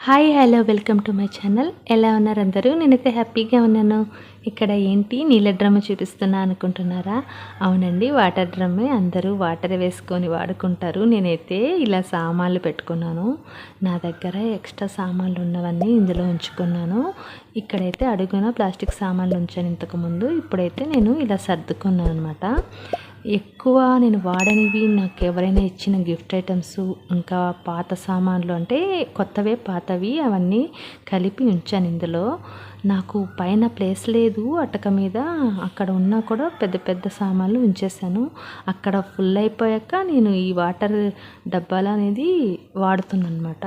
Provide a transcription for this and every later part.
Hi hello welcome to my channel ఎలా ఉన్నారు అందరూ? నేనైతే హ్యాపీగా ఉన్నాను. ఇక్కడ ఏంటి? నీళ్ళ డ్రమ్ము చూపిస్తున్నా అనుకుంటున్నారా? అవునండి వాటర్ డ్రమ్మే. అందరూ వాటర్ వేసుకొని వాడుకుంటారు. నేనైతే ఇలా సామాన్లు పెట్టుకున్నాను. నా దగ్గర ఎక్స్ట్రా సామాన్లు ఉన్నవన్నీ ఇందులో ఉంచుకున్నాను. ఇక్కడైతే అడుగున ప్లాస్టిక్ సామాన్లు ఉంచాను ఇంతకుముందు ఇప్పుడైతే నేను ఇలా సర్దుకున్నాను అనమాట ఎక్కువ నేను వాడనివి నాకు ఎవరైనా ఇచ్చిన గిఫ్ట్ ఐటమ్స్ ఇంకా పాత సామాన్లు అంటే కొత్తవే పాతవి అవన్నీ కలిపి ఉంచాను ఇందులో. నాకు పైన ప్లేస్ లేదు అటక మీద అక్కడ ఉన్నా కూడా పెద్ద పెద్ద సామాన్లు ఉంచేసాను అక్కడ ఫుల్ అయిపోయాక నేను ఈ వాటర్ డబ్బాలు అనేది వాడుతున్నాను అనమాట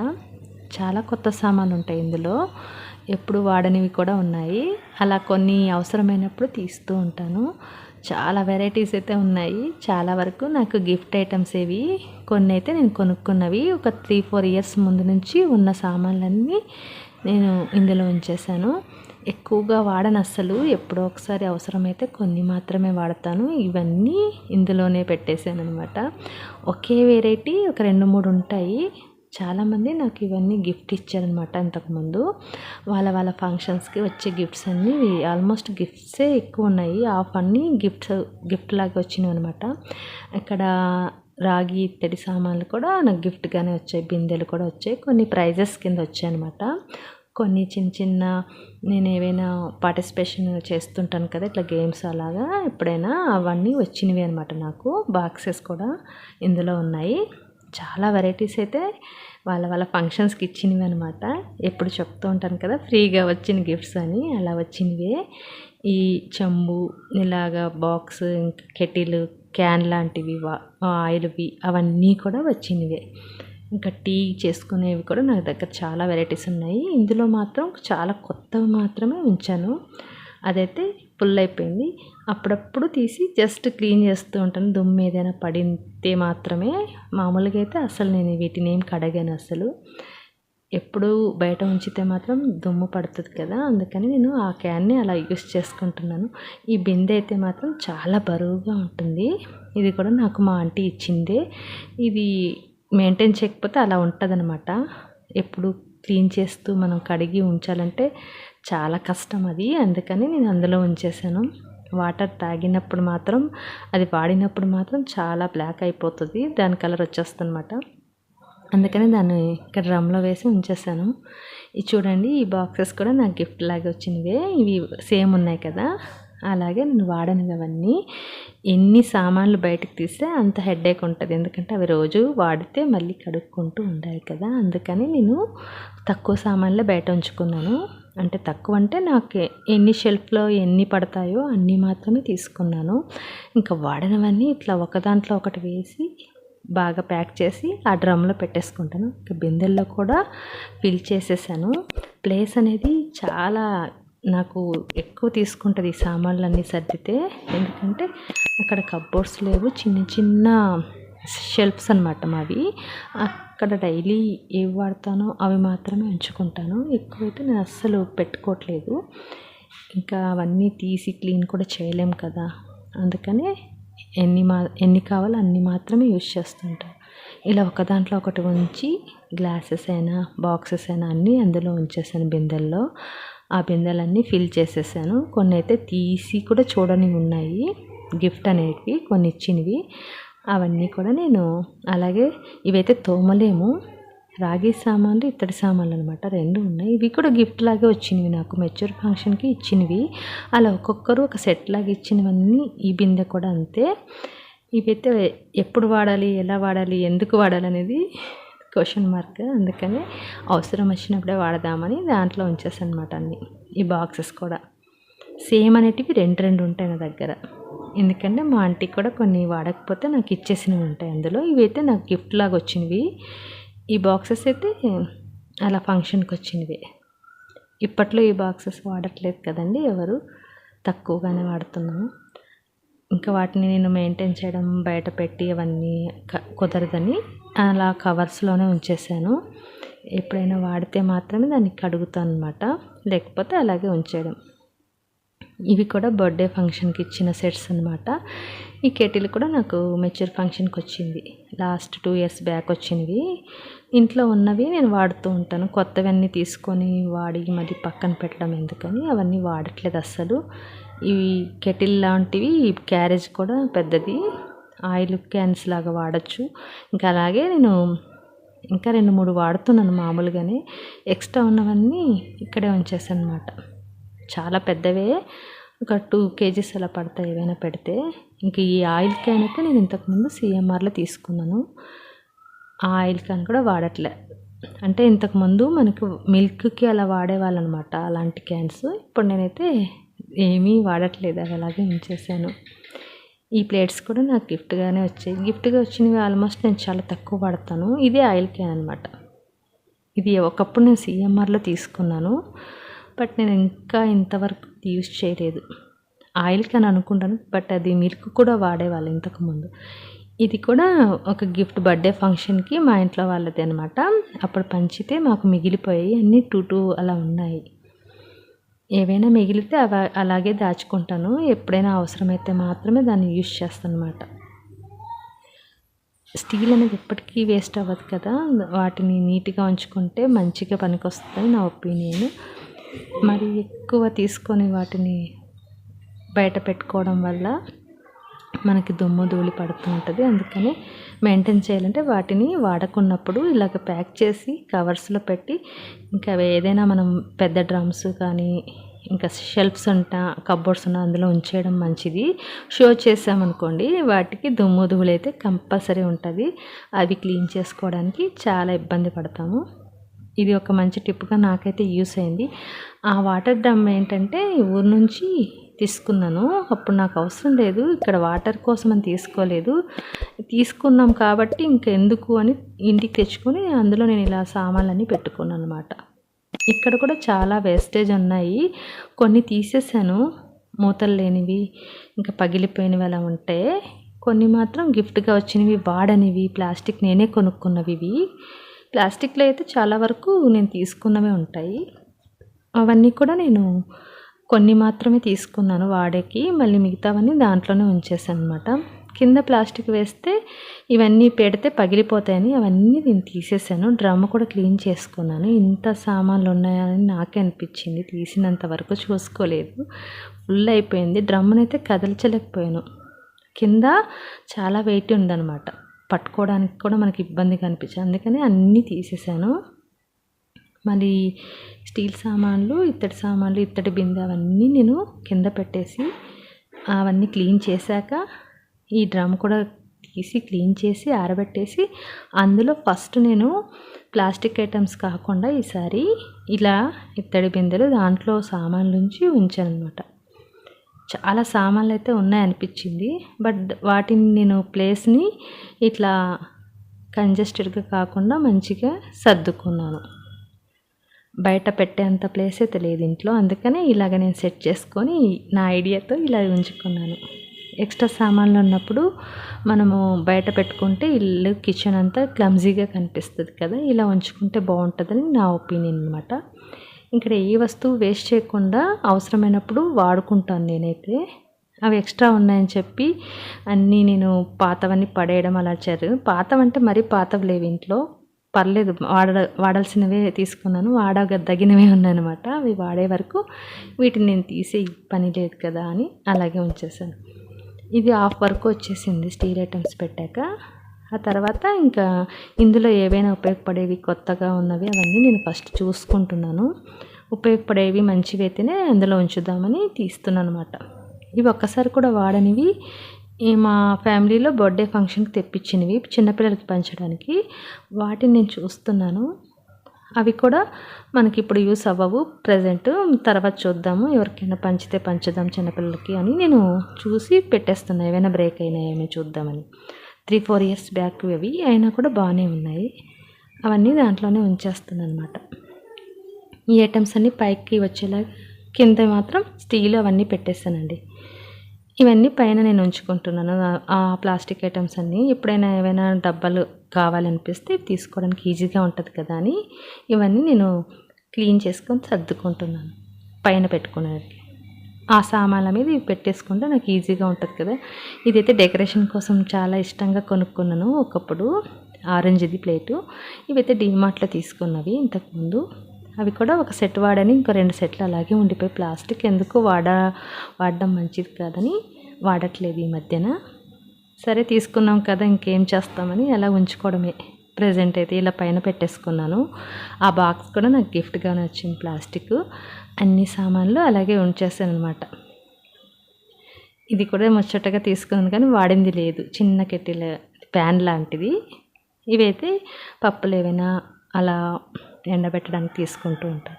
చాలా కొత్త సామాన్లు ఉంటాయి ఇందులో. ఎప్పుడు వాడనివి కూడా ఉన్నాయి. అలా కొన్ని అవసరమైనప్పుడు తీస్తూ ఉంటాను. చాలా వెరైటీస్ అయితే ఉన్నాయి. చాలా వరకు నాకు గిఫ్ట్ ఐటమ్స్ ఏవి కొన్ని అయితే నేను కొనుక్కున్నవి. ఒక త్రీ ఫోర్ ఇయర్స్ ముందు నుంచి ఉన్న సామాన్లన్నీ నేను ఇందులో ఉంచేసాను ఎక్కువగా వాడను అస్సలు. ఎప్పుడో ఒకసారి అవసరమైతే కొన్ని మాత్రమే వాడతాను. ఇవన్నీ ఇందులోనే పెట్టేశాను అనమాట ఒకే వెరైటీ ఒక రెండు మూడు ఉంటాయి. చాలామంది నాకు ఇవన్నీ గిఫ్ట్ ఇచ్చారనమాట ఇంతకుముందు. వాళ్ళ వాళ్ళ ఫంక్షన్స్కి వచ్చే గిఫ్ట్స్ అన్నీ ఆల్మోస్ట్ గిఫ్ట్సే ఎక్కువ ఉన్నాయి ఆఫ్ అన్నీ గిఫ్ట్స్ గిఫ్ట్ లాగా వచ్చినాయి అనమాట ఇక్కడ రాగి ఇత్తడి సామాన్లు కూడా నాకు గిఫ్ట్గానే వచ్చాయి. బిందెలు కూడా వచ్చాయి. కొన్ని ప్రైజెస్ కింద వచ్చాయి అనమాట కొన్ని చిన్న చిన్న నేను ఏవైనా పార్టిసిపేషన్ చేస్తుంటాను కదా ఇట్లా గేమ్స్ అలాగా ఎప్పుడైనా అవన్నీ వచ్చినవి అనమాట నాకు. బాక్సెస్ కూడా ఇందులో ఉన్నాయి. చాలా వెరైటీస్ అయితే వాళ్ళ వాళ్ళ ఫంక్షన్స్కి ఇచ్చినవి అనమాట ఎప్పుడు చెప్తూ ఉంటాను కదా ఫ్రీగా వచ్చిన గిఫ్ట్స్ అని అలా వచ్చినవే. ఈ చెంబు ఇలాగా బాక్స్ ఇంకా కెటిల్ క్యాన్ లాంటివి ఆయిల్వి అవన్నీ కూడా వచ్చినవే. ఇంకా టీ చేసుకునేవి కూడా నా దగ్గర చాలా వెరైటీస్ ఉన్నాయి. ఇందులో మాత్రం చాలా కొత్తవి మాత్రమే ఉంచాను. అదైతే ఫుల్ అయిపోయింది. అప్పుడప్పుడు తీసి జస్ట్ క్లీన్ చేస్తూ ఉంటాను. దుమ్ము ఏదైనా పడితే మాత్రమే. మామూలుగా అయితే అసలు నేను వీటిని ఏం కడగాను అసలు. ఎప్పుడు బయట ఉంచితే మాత్రం దుమ్ము పడుతుంది కదా. అందుకని నేను ఆ క్యాన్ని అలా యూస్ చేసుకుంటున్నాను. ఈ బిందె అయితే మాత్రం చాలా బరువుగా ఉంటుంది. ఇది కూడా నాకు మా ఆంటీ ఇచ్చిందే. ఇది మెయింటైన్ చేయకపోతే అలా ఉంటుంది ఎప్పుడు క్లీన్ చేస్తూ మనం కడిగి ఉంచాలంటే చాలా కష్టం అది. అందుకని నేను అందులో ఉంచేసాను. వాటర్ తాగినప్పుడు మాత్రం అది వాడినప్పుడు మాత్రం చాలా బ్లాక్ అయిపోతుంది. దాని కలర్ వచ్చేస్తుందన్నమాట. అందుకని దాన్ని ఇక్కడ డ్రమ్లో వేసి ఉంచేసాను. ఇది చూడండి ఈ బాక్సెస్ కూడా నాకు గిఫ్ట్ లాగా వచ్చినవే. ఇవి సేమ్ ఉన్నాయి కదా. అలాగే నేను వాడను అవన్నీ. ఎన్ని సామాన్లు బయటకు తీస్తే అంత హెడేక్ ఉంటుంది. ఎందుకంటే అవి రోజు వాడితే మళ్ళీ కడుక్కుంటూ ఉండాలి కదా. అందుకని నేను తక్కువ సామాన్లే బయట ఉంచుకున్నాను. అంటే తక్కువ అంటే నాకు. ఎన్ని షెల్ఫ్లో ఎన్ని పడతాయో అన్నీ మాత్రమే తీసుకున్నాను. ఇంకా వాడినవన్నీ ఇట్లా ఒక దాంట్లో ఒకటి వేసి బాగా ప్యాక్ చేసి ఆ డ్రమ్లో పెట్టేసుకుంటాను. ఇంకా బిందెల్లో కూడా ఫిల్ చేసేసాను. ప్లేస్ అనేది చాలా నాకు ఎక్కువ తీసుకుంటుంది ఈ సామాన్లన్నీ సర్దితే. ఎందుకంటే అక్కడ కబ్బోర్డ్స్ లేవు. చిన్న చిన్న షెల్ఫ్స్ అనమాట మావి. అక్కడ డైలీ ఏవి వాడతానో అవి మాత్రమే ఉంచుకుంటాను ఎక్కువైతే నేను అస్సలు పెట్టుకోవట్లేదు. ఇంకా అవన్నీ తీసి క్లీన్ కూడా చేయలేం కదా. అందుకనే ఎన్ని మా ఎన్ని కావాలో అన్ని మాత్రమే యూజ్ చేస్తుంటాను ఇలా ఒక దాంట్లో ఒకటి ఉంచి గ్లాసెస్ అయినా బాక్సెస్ అయినా అన్నీ అందులో ఉంచేసాను బిందెల్లో. ఆ బిందెలన్నీ ఫిల్ చేసేసాను. కొన్ని అయితే తీసి కూడా చూడని ఉన్నాయి. గిఫ్ట్ అనేవి కొన్ని ఇచ్చినవి అవన్నీ కూడా నేను అలాగే ఇవైతే తోమలేము. రాగి సామాన్లు ఇత్తడి సామాన్లు అనమాట రెండు ఉన్నాయి. ఇవి కూడా గిఫ్ట్ లాగే వచ్చినవి నాకు. మెచ్యూర్ ఫంక్షన్కి ఇచ్చినవి. అలా ఒక్కొక్కరు ఒక సెట్ లాగా ఇచ్చినవన్నీ ఈ బిందె కూడా అంతే. ఇవైతే ఎప్పుడు వాడాలి ఎలా వాడాలి ఎందుకు వాడాలి అనేది క్వశ్చన్ మార్క్. అందుకని అవసరం వచ్చినప్పుడే వాడదామని దాంట్లో ఉంచేసాను అనమాట అన్ని. ఈ బాక్సెస్ కూడా. సేమ్ అనేటివి రెండు రెండు ఉంటాయి నా దగ్గర. ఎందుకంటే మా ఆంటీ కూడా కొన్ని వాడకపోతే నాకు ఇచ్చేసినవి ఉంటాయి అందులో. ఇవైతే నాకు గిఫ్ట్ లాగా వచ్చినవి. ఈ బాక్సెస్ అయితే అలా ఫంక్షన్కి వచ్చినవి. ఇప్పట్లో ఈ బాక్సెస్ వాడట్లేదు కదండి ఎవరు? తక్కువగానే వాడుతున్నాము. ఇంకా వాటిని నేను మెయింటైన్ చేయడం బయట పెట్టి అవన్నీ కుదరదని అలా కవర్స్లోనే ఉంచేసాను. ఎప్పుడైనా వాడితే మాత్రమే దాన్ని కడుగుతాను అనమాట లేకపోతే అలాగే ఉంచేయడం. ఇవి కూడా బర్త్డే ఫంక్షన్కి ఇచ్చిన సెట్స్ అనమాట ఈ కెటిల్ కూడా నాకు మెచ్యూర్ ఫంక్షన్కి వచ్చింది. లాస్ట్ టూ ఇయర్స్ బ్యాక్ వచ్చినవి. ఇంట్లో ఉన్నవి నేను వాడుతూ ఉంటాను. కొత్తవన్నీ తీసుకొని వాడి మరి పక్కన పెట్టడం ఎందుకని అవన్నీ వాడట్లేదు అస్సలు. ఇవి కెటిల్ లాంటివి క్యారేజ్ కూడా పెద్దది. ఆయిల్ క్యాన్స్ లాగా వాడచ్చు. ఇంకా అలాగే నేను ఇంకా రెండు మూడు వాడుతున్నాను మామూలుగానే. ఎక్స్ట్రా ఉన్నవన్నీ ఇక్కడే ఉంచేసాను అనమాట చాలా పెద్దవే. ఒక టూ కేజీస్ అలా పడతాయి ఏవైనా పెడితే. ఇంక ఈ ఆయిల్ క్యాన్ అయితే నేను ఇంతకుముందు సిఎంఆర్లో తీసుకున్నాను. ఆ ఆయిల్ క్యాన్ కూడా వాడట్లే. అంటే ఇంతకుముందు మనకు మిల్క్కి అలా వాడేవాళ్ళు అనమాట అలాంటి క్యాన్స్. ఇప్పుడు నేనైతే ఏమీ వాడట్లేదు అవి అలాగే ఉంచేసాను. ఈ ప్లేట్స్ కూడా నాకు గిఫ్ట్గానే వచ్చాయి. గిఫ్ట్గా వచ్చినవి ఆల్మోస్ట్ నేను చాలా తక్కువ వాడతాను. ఇదే ఆయిల్ క్యాన్ అనమాట. ఇది ఒకప్పుడు నేను సిఎంఆర్లో తీసుకున్నాను. బట్ నేను ఇంకా ఇంతవరకు యూస్ చేయలేదు. ఆయిల్కి అని అనుకుంటాను బట్ అది మిల్క్ కూడా వాడేవాళ్ళు ఇంతకుముందు ఇది కూడా ఒక గిఫ్ట్ బర్త్డే ఫంక్షన్కి మా ఇంట్లో వాళ్ళది అనమాట అప్పుడు పంచితే మాకు మిగిలిపోయాయి అన్నీ టూ టూ అలా ఉన్నాయి. ఏవైనా మిగిలితే అవ అలాగే దాచుకుంటాను. ఎప్పుడైనా అవసరమైతే మాత్రమే దాన్ని యూజ్ చేస్తాను అనమాట స్టీల్ అనేది ఎప్పటికీ వేస్ట్ అవ్వదు కదా. వాటిని నీట్గా ఉంచుకుంటే మంచిగా పనికొస్తుందని నా ఒపీనియన్. మరి ఎక్కువ తీసుకొని వాటిని బయట పెట్టుకోవడం వల్ల మనకి దుమ్ము ధూళి పడుతూ ఉంటుంది. అందుకని మెయింటైన్ చేయాలంటే వాటిని వాడకున్నప్పుడు ఇలాగ ప్యాక్ చేసి కవర్స్లో పెట్టి ఇంకా ఏదైనా మనం పెద్ద డ్రమ్స్ కానీ ఇంకా షెల్ఫ్స్ ఉంటా కబోర్డ్స్ ఉన్న అందులో ఉంచేయడం మంచిది. షో చేసామనుకోండి వాటికి దుమ్ము ధూళి అయితే కంపల్సరీ ఉంటుంది. అవి క్లీన్ చేసుకోవడానికి చాలా ఇబ్బంది పడతాము. ఇది ఒక మంచి టిప్గా నాకైతే యూస్ అయింది. ఆ వాటర్ డ్రమ్ ఏంటంటే ఊరు నుంచి తీసుకున్నాను. అప్పుడు నాకు అవసరం లేదు. ఇక్కడ వాటర్ కోసం అని తీసుకోలేదు. తీసుకున్నాం కాబట్టి ఇంకెందుకు అని ఇంటికి తెచ్చుకొని అందులో నేను ఇలా సామాన్లన్నీ పెట్టుకున్నాను అనమాట ఇక్కడ కూడా చాలా వేస్టేజ్ ఉన్నాయి. కొన్ని తీసేసాను. మూతలు లేనివి ఇంకా పగిలిపోయినవి అలా ఉంటే. కొన్ని మాత్రం గిఫ్ట్గా వచ్చినవి వాడనివి ప్లాస్టిక్ నేనే కొనుక్కున్నవి ఇవి ప్లాస్టిక్లో అయితే చాలా వరకు నేను తీసుకున్నవే ఉంటాయి. అవన్నీ కూడా నేను కొన్ని మాత్రమే తీసుకున్నాను వాడేకి. మళ్ళీ మిగతావన్నీ దాంట్లోనే ఉంచేసాను అనమాట కింద ప్లాస్టిక్ వేస్తే ఇవన్నీ పెడితే పగిలిపోతాయని అవన్నీ నేను తీసేసాను. డ్రమ్ కూడా క్లీన్ చేసుకున్నాను. ఇంత సామాన్లు ఉన్నాయని నాకే అనిపించింది. తీసినంత వరకు చూసుకోలేదు. ఫుల్ అయిపోయింది. డ్రమ్నైతే కదల్చలేకపోయాను. కింద చాలా వెయిట్ ఉందన్నమాట. పట్టుకోవడానికి కూడా మనకి ఇబ్బందిగా అనిపించింది అందుకని అన్నీ తీసేసాను. మళ్ళీ స్టీల్ సామాన్లు ఇత్తడి సామాన్లు ఇత్తడి బిందె అవన్నీ నేను కింద పెట్టేసి అవన్నీ క్లీన్ చేశాక ఈ డ్రమ్ కూడా తీసి క్లీన్ చేసి ఆరబెట్టేసి అందులో ఫస్ట్ నేను ప్లాస్టిక్ ఐటమ్స్ కాకుండా ఈసారి ఇలా ఇత్తడి బిందెలు దాంట్లో సామాన్ల నుంచి ఉంచాను అనమాట చాలా సామాన్లు అయితే ఉన్నాయనిపించింది. బట్ వాటిని నేను ప్లేస్ని ఇట్లా కంజెస్టెడ్గా కాకుండా మంచిగా సర్దుకున్నాను. బయట పెట్టేంత అయితే లేదు ఇంట్లో. అందుకనే ఇలాగ నేను సెట్ చేసుకొని నా ఐడియాతో ఇలా ఉంచుకున్నాను. ఎక్స్ట్రా సామాన్లు ఉన్నప్పుడు మనము బయట పెట్టుకుంటే ఇల్లు కిచెన్ అంతా క్లమ్జీగా కనిపిస్తుంది కదా ఇలా ఉంచుకుంటే బాగుంటుందని నా ఒపీనియన్ అనమాట ఇక్కడ ఏ వస్తువు వేస్ట్ చేయకుండా అవసరమైనప్పుడు వాడుకుంటాను నేనైతే. అవి ఎక్స్ట్రా ఉన్నాయని చెప్పి అన్నీ నేను పాతవన్నీ పడేయడం అలా చేరు పాతవంటే మరీ పాతవి లేవు ఇంట్లో. పర్లేదు వాడ వాడాల్సినవే తీసుకున్నాను. వాడదగినవే ఉన్నాయన్నమాట. అవి వాడే వరకు వీటిని నేను తీసే పని లేదు కదా అని అలాగే ఉంచేసాను ఇది హాఫ్ వరకు వచ్చేసింది స్టీల్ ఐటమ్స్ పెట్టాక. ఆ తర్వాత ఇంకా ఇందులో ఏవైనా ఉపయోగపడేవి కొత్తగా ఉన్నవి అవన్నీ నేను ఫస్ట్ చూసుకుంటున్నాను. ఉపయోగపడేవి మంచివి అయితేనే అందులో ఉంచుదామని తీస్తున్నాను అనమాట ఇవి ఒక్కసారి కూడా వాడనివి. మా ఫ్యామిలీలో బర్త్డే ఫంక్షన్కి తెప్పించినవి చిన్నపిల్లలకి పంచడానికి. వాటిని నేను చూస్తున్నాను. అవి కూడా మనకి ఇప్పుడు యూస్ అవ్వవు. ప్రజెంట్ తర్వాత చూద్దాము. ఎవరికైనా పంచితే పంచుదాం చిన్నపిల్లలకి అని నేను చూసి పెట్టేస్తున్నాను ఏమైనా బ్రేక్ అయినాయేమో చూద్దామని. త్రీ ఫోర్ ఇయర్స్ బ్యాక్ అవి అయినా కూడా బాగానే ఉన్నాయి. అవన్నీ దాంట్లోనే ఉంచేస్తున్నాను అనమాట ఈ ఐటమ్స్ అన్నీ పైకి వచ్చేలా కింద మాత్రం స్టీల్ అవన్నీ పెట్టేస్తానండి ఇవన్నీ పైన నేను ఉంచుకుంటున్నాను. ఆ ప్లాస్టిక్ ఐటమ్స్ అన్నీ ఎప్పుడైనా ఏవైనా డబ్బాలు కావాలనిపిస్తే తీసుకోవడానికి ఈజీగా ఉంటుంది కదా అని ఇవన్నీ నేను క్లీన్ చేసుకొని సర్దుకుంటున్నాను. పైన పెట్టుకునేది ఆ సామాన్ల మీద ఇవి పెట్టేసుకుంటే నాకు ఈజీగా ఉంటుంది కదా. ఇదైతే డెకరేషన్ కోసం చాలా ఇష్టంగా కొనుక్కున్నాను ఒకప్పుడు. ఆరెంజ్ది ప్లేటు. ఇవైతే డీమార్ట్లో తీసుకున్నవి ఇంతకుముందు. అవి కూడా ఒక సెట్ వాడని ఇంకో రెండు సెట్లు అలాగే ఉండిపోయి ప్లాస్టిక్. ఎందుకు వాడ వాడడం మంచిది కాదని వాడట్లేదు ఈ మధ్యన. సరే తీసుకున్నాం కదా ఇంకేం చేస్తామని అలా ఉంచుకోవడమే. ప్రజెంట్ అయితే ఇలా పైన పెట్టేసుకున్నాను. ఆ బాక్స్ కూడా నాకు గిఫ్ట్గానే వచ్చింది ప్లాస్టిక్. అన్ని సామాన్లు అలాగే ఉంచేసాను అనమాట ఇది కూడా ముచ్చటగా తీసుకున్నాను కానీ వాడింది లేదు. చిన్న కెటిల్ ప్యాన్ లాంటిది. ఇవైతే పప్పులు ఏవైనా అలా ఎండబెట్టడానికి తీసుకుంటూ ఉంటాను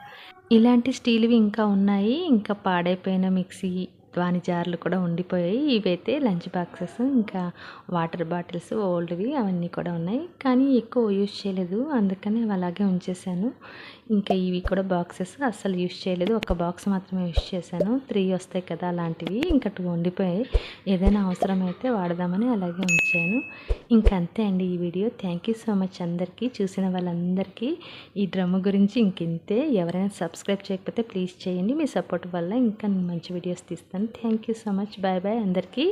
ఇలాంటి స్టీల్వి ఇంకా ఉన్నాయి. ఇంకా పాడైపోయిన మిక్సీ వాని జార్లు కూడా ఉండిపోయాయి. ఇవైతే లంచ్ బాక్సెస్ ఇంకా వాటర్ బాటిల్స్ ఓల్డ్వి అవన్నీ కూడా ఉన్నాయి. కానీ ఎక్కువ యూజ్ చేయలేదు. అందుకని అలాగే ఉంచేసాను. ఇంకా ఇవి కూడా బాక్సెస్ అస్సలు యూజ్ చేయలేదు. ఒక బాక్స్ మాత్రమే యూజ్ చేశాను. త్రీ వస్తాయి కదా అలాంటివి. ఇంకా టూ ఉండిపోయాయి. ఏదైనా అవసరమైతే వాడదామని అలాగే ఉంచాను. ఇంకా అంతే అండి ఈ video. Thank you so much అందరికీ. చూసిన వాళ్ళందరికీ ఈ డ్రమ్ గురించి ఇంకింతే. ఎవరైనా సబ్స్క్రైబ్ చేయకపోతే ప్లీజ్ చేయండి. మీ సపోర్ట్ వల్ల ఇంకా నేను మంచి వీడియోస్ తీస్తాను. Thank you so much bye bye అందరికీ